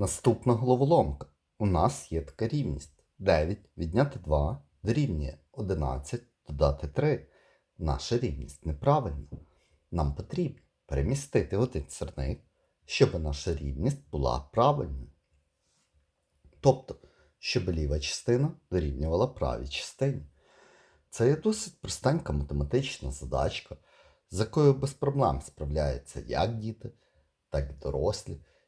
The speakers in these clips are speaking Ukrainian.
Наступна головоломка. У нас є така рівність. 9 відняти 2 дорівнює 11 додати 3. Наша рівність неправильна. Нам потрібно перемістити один сірник, щоб наша рівність була правильною. Тобто, щоб ліва частина дорівнювала правій частині. Це є досить простенька математична задачка, з якою без проблем справляються як діти, так і дорослі.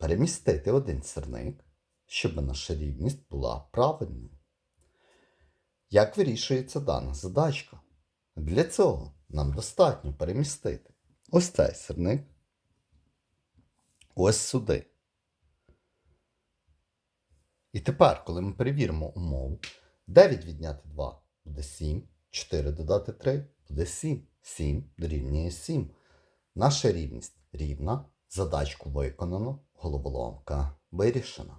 перемістити один сірник, щоб наша рівність була правильною. Як вирішується дана задачка? Для цього нам достатньо перемістити ось цей сірник ось сюди. І тепер, коли ми перевіримо умову, 9 відняти 2 буде 7, 4 додати 3 буде 7. 7 дорівнює 7. Наша рівність рівна. Задачку виконано, головоломка вирішена.